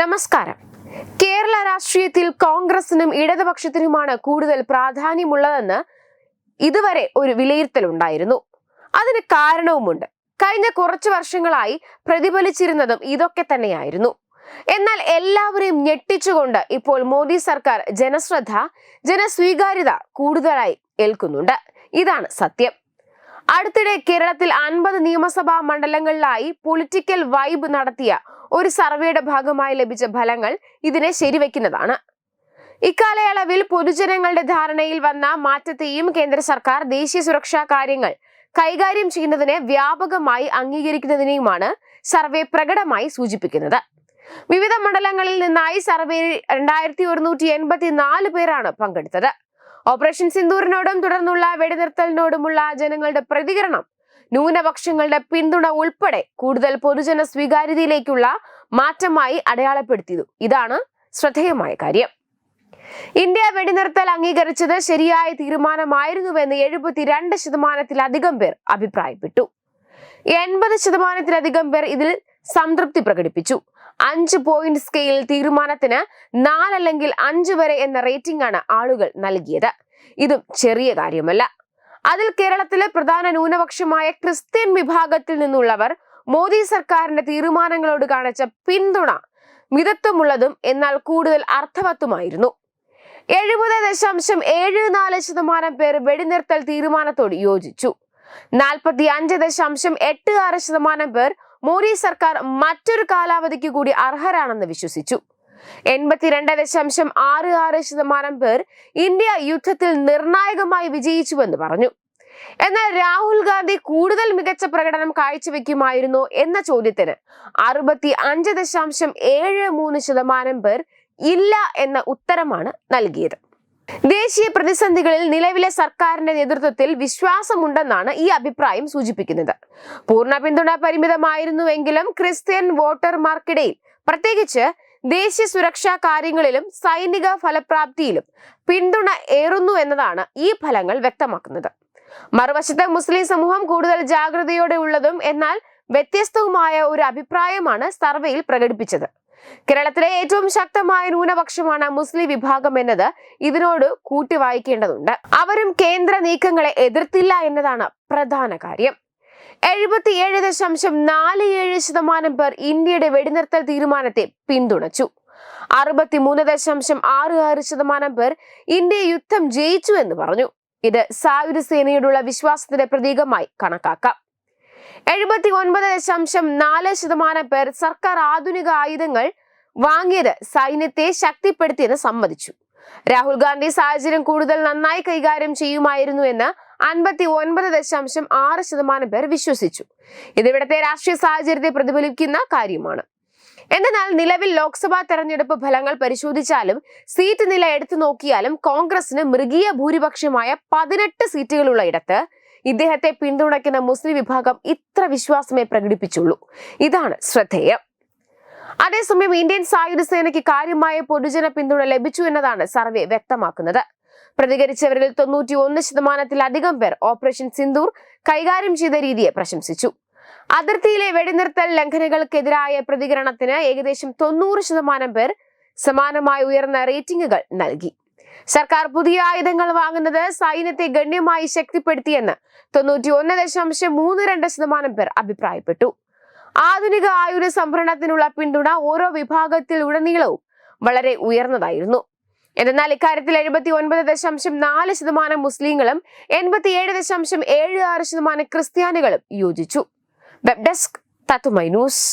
നമസ്കാരം. കേരള രാഷ്ട്രീയത്തിൽ കോൺഗ്രസിനും ഇടതുപക്ഷത്തിനുമാണ് കൂടുതൽ പ്രാധാന്യമുള്ളതെന്ന് ഇതുവരെ ഒരു വിലയിരുത്തലുണ്ടായിരുന്നു. അതിന് കാരണവുമുണ്ട്. കഴിഞ്ഞ കുറച്ചു വർഷങ്ങളായി പ്രതിഫലിച്ചിരുന്നതും ഇതൊക്കെ തന്നെയായിരുന്നു. എന്നാൽ എല്ലാവരെയും ഞെട്ടിച്ചുകൊണ്ട് ഇപ്പോൾ മോദി സർക്കാർ ജനശ്രദ്ധ ജനസ്വീകാര്യത കൂടുതലായി ഏൽക്കുന്നുണ്ട്. ഇതാണ് സത്യം. അടുത്തിടെ കേരളത്തിൽ അൻപത് നിയമസഭാ മണ്ഡലങ്ങളിലായി പൊളിറ്റിക്കൽ വൈബ് നടത്തിയ ഒരു സർവേയുടെ ഭാഗമായി ലഭിച്ച ഫലങ്ങൾ ഇതിനെ ശരിവെക്കുന്നതാണ്. ഇക്കാലയളവിൽ പൊതുജനങ്ങളുടെ ധാരണയിൽ വന്ന മാറ്റത്തെയും കേന്ദ്ര സർക്കാർ ദേശീയ സുരക്ഷാ കാര്യങ്ങൾ കൈകാര്യം ചെയ്യുന്നതിനെ വ്യാപകമായി അംഗീകരിക്കുന്നതിനെയുമാണ് സർവേ പ്രകടമായി സൂചിപ്പിക്കുന്നത്. വിവിധ മണ്ഡലങ്ങളിൽ നിന്നായി സർവേയിൽ രണ്ടായിരത്തി ഒരുന്നൂറ്റി എൺപത്തി നാല് പേരാണ് പങ്കെടുത്തത്. ഓപ്പറേഷൻ സിന്ദൂറിനോടും തുടർന്നുള്ള വെടിനിർത്തലിനോടുമുള്ള ജനങ്ങളുടെ പ്രതികരണം ന്യൂനപക്ഷങ്ങളുടെ പിന്തുണ ഉൾപ്പെടെ കൂടുതൽ പൊതുജന സ്വീകാര്യതയിലേക്കുള്ള മാറ്റമായി അടയാളപ്പെടുത്തിയതു ഇതാണ് ശ്രദ്ധേയമായ കാര്യം. ഇന്ത്യ വെടിനിർത്തൽ അംഗീകരിച്ചത് ശരിയായ തീരുമാനമായിരുന്നുവെന്ന് എഴുപത്തിരണ്ട് ശതമാനത്തിലധികം പേർ അഭിപ്രായപ്പെട്ടു. എൺപത് ശതമാനത്തിലധികം പേർ ഇതിൽ സംതൃപ്തി പ്രകടിപ്പിച്ചു. അഞ്ച് പോയിന്റ് സ്കെയിൽ തീരുമാനത്തിന് നാലല്ലെങ്കിൽ അഞ്ച് വരെ എന്ന റേറ്റിംഗ് ആണ് ആളുകൾ നൽകിയത്. ഇതും ചെറിയ കാര്യമല്ല. അതിൽ കേരളത്തിലെ പ്രധാന ന്യൂനപക്ഷമായ ക്രിസ്ത്യൻ വിഭാഗത്തിൽ നിന്നുള്ളവർ മോദി സർക്കാരിന്റെ തീരുമാനങ്ങളോട് കാണിച്ച പിന്തുണ മിതത്വമുള്ളതും എന്നാൽ കൂടുതൽ അർത്ഥവത്തുമായിരുന്നു. എഴുപത് ദശാംശം ഏഴ് നാല് ശതമാനം പേർ വെടിനിർത്തൽ തീരുമാനത്തോട് യോജിച്ചു. നാൽപ്പത്തി അഞ്ച് ദശാംശം എട്ട് ആറ് ശതമാനം പേർ മോദി സർക്കാർ മറ്റൊരു കാലാവധിക്ക് കൂടി അർഹരാണെന്ന് വിശ്വസിച്ചു. എൺപത്തിരണ്ട് ദശാംശം ആറ് ആറ് ശതമാനം പേർ ഇന്ത്യ യുദ്ധത്തിൽ നിർണായകമായി വിജയിച്ചുവെന്ന് പറഞ്ഞു. എന്നാൽ രാഹുൽ ഗാന്ധി കൂടുതൽ മികച്ച പ്രകടനം കാഴ്ചവെക്കുമായിരുന്നോ എന്ന ചോദ്യത്തിന് അറുപത്തി അഞ്ച് ദശാംശം ഏഴ് മൂന്ന് ശതമാനം പേർ ഇല്ല എന്ന ഉത്തരമാണ് നൽകിയത്. ദേശീയ പ്രതിസന്ധികളിൽ നിലവിലെ സർക്കാരിന്റെ നേതൃത്വത്തിൽ വിശ്വാസമുണ്ടെന്നാണ് ഈ അഭിപ്രായം സൂചിപ്പിക്കുന്നത്. പൂർണ പിന്തുണ പരിമിതമായിരുന്നുവെങ്കിലും ക്രിസ്ത്യൻ വോട്ടർമാർക്കിടയിൽ പ്രത്യേകിച്ച് ദേശീയ സുരക്ഷാ കാര്യങ്ങളിലും സൈനിക ഫലപ്രാപ്തിയിലും പിന്തുണ ഏറുന്നു എന്നതാണ് ഈ ഫലങ്ങൾ വ്യക്തമാക്കുന്നത്. മറുവശത്ത് മുസ്ലിം സമൂഹം കൂടുതൽ ജാഗ്രതയോടെ ഉള്ളതും എന്നാൽ വ്യത്യസ്തവുമായ ഒരു അഭിപ്രായമാണ് സർവേയിൽ പ്രകടിപ്പിച്ചത്. കേരളത്തിലെ ഏറ്റവും ശക്തമായ ന്യൂനപക്ഷമാണ് മുസ്ലിം വിഭാഗം എന്നത് ഇതിനോട് കൂട്ടി വായിക്കേണ്ടതുണ്ട് അവരും കേന്ദ്ര നീക്കങ്ങളെ എതിർത്തില്ല എന്നതാണ് പ്രധാന കാര്യം. എഴുപത്തിയേഴ് ദശാംശം നാല് ഏഴ് ശതമാനം പേർ ഇന്ത്യയുടെ വെടിനിർത്തൽ തീരുമാനത്തെ പിന്തുണച്ചു. അറുപത്തിമൂന്ന് ദശാംശം ആറ് ആറ് ശതമാനം പേർ ഇന്ത്യ യുദ്ധം ജയിച്ചു എന്ന് പറഞ്ഞു. ഇത് സായുധ സേനയോടുള്ള വിശ്വാസത്തിന്റെ പ്രതീകമായി കണക്കാക്കാം. എഴുപത്തി ഒൻപത് ദശാംശം നാല് ശതമാനം പേർ സർക്കാർ ആധുനിക ആയുധങ്ങൾ വാങ്ങിയത് സൈന്യത്തെ ശക്തിപ്പെടുത്തിയെന്ന് സമ്മതിച്ചു. രാഹുൽ ഗാന്ധി സാഹചര്യം കൂടുതൽ നന്നായി കൈകാര്യം ചെയ്യുമായിരുന്നു എന്ന് അൻപത്തി ഒൻപത് ദശാംശം ആറ് ശതമാനം പേർ വിശ്വസിച്ചു. ഇത് ഇവിടുത്തെ രാഷ്ട്രീയ സാഹചര്യത്തെ പ്രതിഫലിക്കുന്ന കാര്യമാണ്. എന്നാൽ നിലവിൽ ലോക്സഭാ തെരഞ്ഞെടുപ്പ് ഫലങ്ങൾ പരിശോധിച്ചാലും സീറ്റ് നില എടുത്തു നോക്കിയാലും കോൺഗ്രസിന് മൃഗീയ ഭൂരിപക്ഷമായ പതിനെട്ട് സീറ്റുകളുള്ള ഇടത്ത് ഇദ്ദേഹത്തെ പിന്തുണയ്ക്കുന്ന മുസ്ലിം വിഭാഗം ഇത്ര വിശ്വാസമേ പ്രകടിപ്പിച്ചുള്ളൂ. ഇതാണ് ശ്രദ്ധേയം. അതേസമയം ഇന്ത്യൻ സായുധ സേനയ്ക്ക് കാര്യമായ പൊതുജന പിന്തുണ ലഭിച്ചു എന്നതാണ് സർവേ വ്യക്തമാക്കുന്നത്. പ്രതികരിച്ചവരിൽ തൊണ്ണൂറ്റി ഒന്ന് ശതമാനത്തിലധികം പേർ ഓപ്പറേഷൻ സിന്ദൂർ കൈകാര്യം ചെയ്ത രീതിയെ പ്രശംസിച്ചു. അതിർത്തിയിലെ വെടിനിർത്തൽ ലംഘനങ്ങൾക്കെതിരായ പ്രതികരണത്തിന് ഏകദേശം തൊണ്ണൂറ് ശതമാനം പേർ സമാനമായി ഉയർന്ന റേറ്റിംഗുകൾ നൽകി. സർക്കാർ പുതിയ ആയുധങ്ങൾ വാങ്ങുന്നത് സൈന്യത്തെ ഗണ്യമായി ശക്തിപ്പെടുത്തിയെന്ന് തൊണ്ണൂറ്റി ഒന്ന് ദശാംശം മൂന്ന് രണ്ട് ശതമാനം പേർ അഭിപ്രായപ്പെട്ടു. ആധുനിക ആയുധ സംഭരണത്തിനുള്ള പിന്തുണ ഓരോ വിഭാഗത്തിൽ ഉടനീളവും വളരെ ഉയർന്നതായിരുന്നു. എന്നാൽ ഇക്കാര്യത്തിൽ എഴുപത്തി ഒൻപത് ദശാംശം നാല് ശതമാനം മുസ്ലിങ്ങളും എൺപത്തിയേഴ് ദശാംശം ഏഴ് ആറ് ശതമാനം ക്രിസ്ത്യാനികളും യോജിച്ചു. വെബ് ഡെസ്ക് തത്തുമൈ ന്യൂസ്.